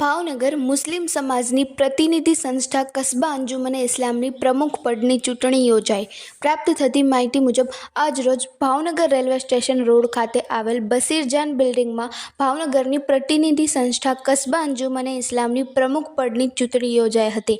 ભાવનગર મુસ્લિમ સમાજની પ્રતિનિધિ સંસ્થા કસ્બા અંજુમને ઇસ્લામની પ્રમુખ પદની ચૂંટણી યોજાઈ. પ્રાપ્ત થતી માહિતી મુજબ, આજરોજ ભાવનગર રેલવે સ્ટેશન રોડ ખાતે આવેલ બસીરજાન બિલ્ડિંગમાં ભાવનગરની પ્રતિનિધિ સંસ્થા કસ્બા અંજુમને ઇસ્લામની પ્રમુખ પદની ચૂંટણી યોજાઈ હતી,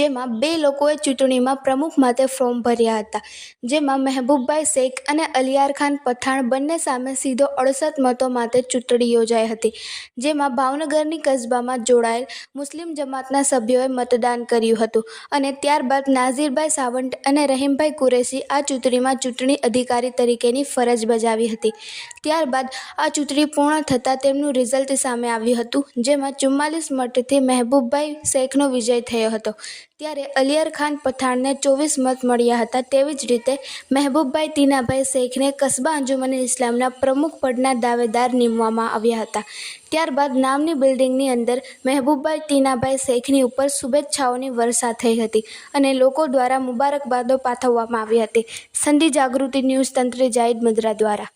જેમાં બે લોકોએ ચૂંટણીમાં પ્રમુખ માટે ફોર્મ ભર્યા હતા. જેમાં મહેબૂબભાઈ શેખ અને અલિયાર ખાન પઠાણ બંને સામે સીધો અડસઠ મતો માટે ચૂંટણી યોજાઈ હતી, જેમાં ભાવનગરની કસ્બામાં જોડાયેલ મુસ્લિમ જમાતના સભ્યોએ મતદાન કર્યું હતું અને ત્યારબાદ નાઝીરભાઈ સાવંત અને રહીમભાઈ કુરેશી આ ચૂંટણીમાં ચૂંટણી અધિકારી તરીકેની ફરજ બજાવી હતી. ત્યારબાદ આ ચૂંટણી પૂર્ણ થતાં તેમનું રિઝલ્ટ સામે આવ્યું હતું, જેમાં ચુમ્માલીસ મતથી મહેબૂબભાઈ શેખનો વિજય થયો હતો. ત્યારે અલિયર ખાન પઠાણને ચોવીસ મત મળ્યા હતા તેવી જ રીતે મહેબૂબભાઈ ટીનાભાઈ શેખને કસ્બા અંજુમન ઇસ્લામના પ્રમુખ પદના દાવેદાર નીમવામાં આવ્યા હતા. ત્યારબાદ નામની બિલ્ડિંગની અંદર મહેબૂબભાઈ ટીનાભાઈ શેખની ઉપર શુભેચ્છાઓની વર્ષા થઈ હતી અને લોકો દ્વારા મુબારકબાદો પાઠવવામાં આવી હતી. સંધિ જાગૃતિ ન્યૂઝ તંત્રે જાહિદ મુદ્રા દ્વારા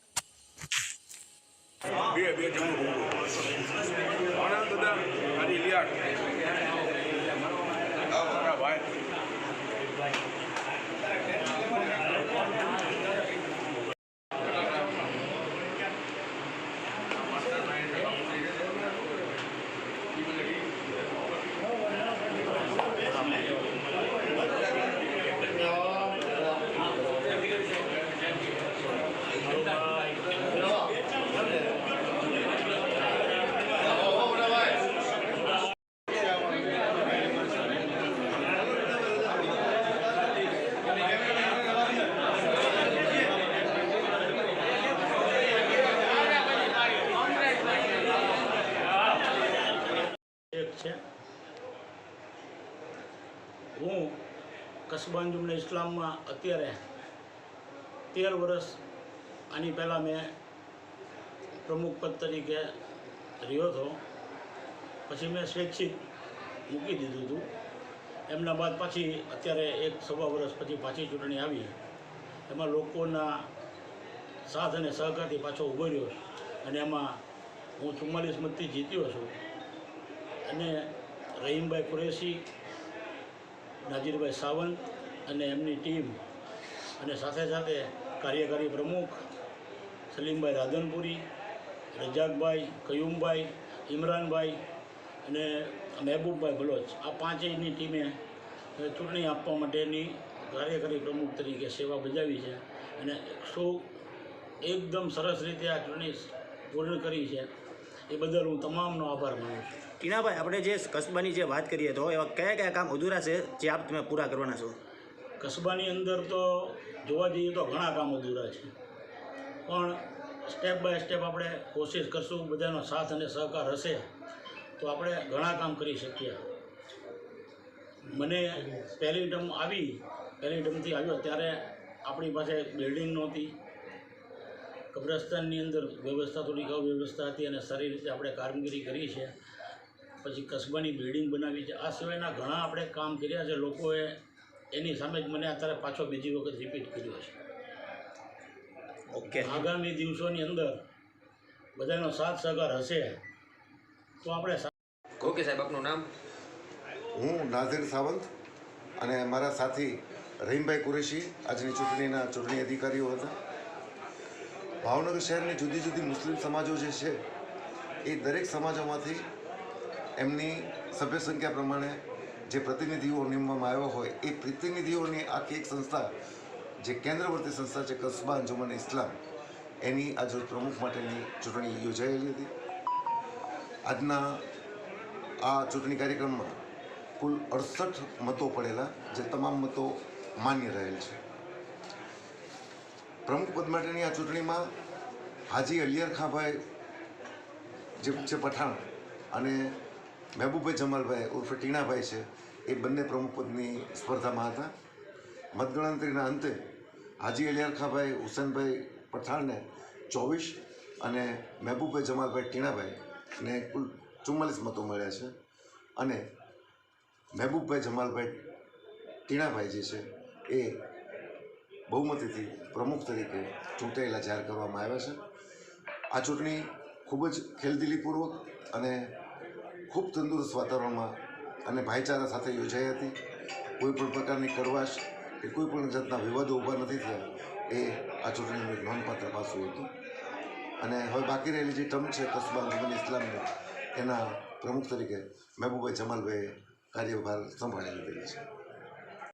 બે બે જણું રૂબરૂ આણંદ દાદા ખાલી લિયાડ મારા ભાઈ એક છે હું કસ્બા અંજુમને ઇસ્લામમાં અત્યારે તેર વર્ષ આની પહેલાં મેં પ્રમુખ પદ તરીકે રહ્યો હતો. પછી મેં સ્વૈચ્છિક મૂકી દીધું હતું. એમના બાદ પાછી અત્યારે એક સવા વર્ષ પછી પાછી ચૂંટણી આવી. એમાં લોકોના સાથ અને સહકારથી પાછો ઊભો રહ્યો અને એમાં હું ચુમ્માલીસ મતથી જીત્યો છું. અને રહીમભાઈ કુરેશી નાજીરભાઈ સાવંત અને એમની ટીમ અને સાથે સાથે કાર્યકારી પ્રમુખ સલીમભાઈ રાધનપુરી, રજાકભાઈ, કયુમભાઈ, ઇમરાનભાઈ અને મહેબૂબભાઈ બલોચ આ પાંચેયની ટીમે ચૂંટણી આપવા માટેની કાર્યકારી પ્રમુખ તરીકે સેવા બજાવી છે અને સો એકદમ સરસ રીતે આ ચૂંટણી પૂર્ણ કરી છે. એ બદલ હું તમામનો આભાર માનું છું. ટીનાભાઈ આપણે જે કસ્બાની જે વાત કરીએ તો એવા કયા કયા કામ અધૂરા છે જે આપ તમે પૂરા કરવાના છો? કસ્બાની અંદર તો જોવા જઈએ તો ઘણા કામ અધૂરા છે. પણ સ્ટેપ બાય સ્ટેપ આપણે કોશિશ કરશું બધાનો સાથ અને સહકાર હશે તો આપણે ઘણા કામ કરી શકીએ. મને પહેલી ટર્મ આવી પહેલી ટર્મથી આવ્યો ત્યારે આપણી પાસે બિલ્ડિંગ નહોતી. કબ્રસ્તાનની અંદર વ્યવસ્થા થોડીક અવ્યવસ્થા હતી અને સારી રીતે આપણે કામગીરી કરી છે. પછી કસ્બાની બિલ્ડિંગ બનાવી છે. આ સિવાયના ઘણા આપણે કામ કર્યા છે. લોકોએ એની સામે જ મને અત્યારે પાછો બીજી વખત રિપીટ કર્યો છે. ઓકે આગામી દિવસોની અંદર બધાનો સાથ સહકાર હશે તો આપણે ઓકે સાહેબ આપનું નામ? હું નાઝીર સાવંત અને મારા સાથી રહીમભાઈ કુરેશી. આજની ચૂંટણીના ચૂંટણી અધિકારીઓ હતા. ભાવનગર શહેરની જુદી જુદી મુસ્લિમ સમાજો જે છે, એ દરેક સમાજોમાંથી એમની સભ્ય સંખ્યા પ્રમાણે જે પ્રતિનિધિઓ નીમવામાં આવ્યા હોય, એ પ્રતિનિધિઓની આખી એક સંસ્થા, જે કેન્દ્રવર્તી સંસ્થા છે કસ્બા અંજુમન ઇસ્લામ, એની આજે પ્રમુખ માટેની ચૂંટણી યોજાયેલી હતી. આજના આ ચૂંટણી કાર્યક્રમમાં કુલ અડસઠ મતો પડેલા, જે તમામ મતો માન્ય રહેલ છે. પ્રમુખ પદ માટેની આ ચૂંટણીમાં હાજી અલિયર ખાંભાઈ જે છે પઠાણ અને મહેબૂબભાઈ જમાલભાઈ ઉર્ફે ટીણાભાઈ છે, એ બંને પ્રમુખ પદની સ્પર્ધામાં હતા. મતગણતરીના અંતે હાજી અલિયર ખાંભાઈ હુસેનભાઈ પઠાણને ચોવીસ અને મહેબૂબભાઈ જમાલભાઈ ટીણાભાઈને કુલ ચુમ્માલીસ મતો મળ્યા છે અને મહેબૂબભાઈ જમાલભાઈ ટીણાભાઈ જે છે, એ બહુમતીથી પ્રમુખ તરીકે ચૂંટાયેલા જાહેર કરવામાં આવ્યા છે. આ ચૂંટણી ખૂબ જ ખેલદિલીપૂર્વક અને ખૂબ તંદુરસ્ત વાતાવરણમાં અને ભાઈચારા સાથે યોજાઈ હતી. કોઈ પણ પ્રકારની કરવાશ કે કોઈ પણ જાતના વિવાદો ઊભા નથી થયા એ આ ચૂંટણીનું એક નોંધપાત્ર પાસું હતું. અને હવે બાકી રહેલી જે ટર્મ છે કસ્બા અંજુમન ઇસ્લામની, એના પ્રમુખ તરીકે મહેબૂભાઈ જમાલભાઈએ કાર્યભાર સંભાળી લીધેલી છે.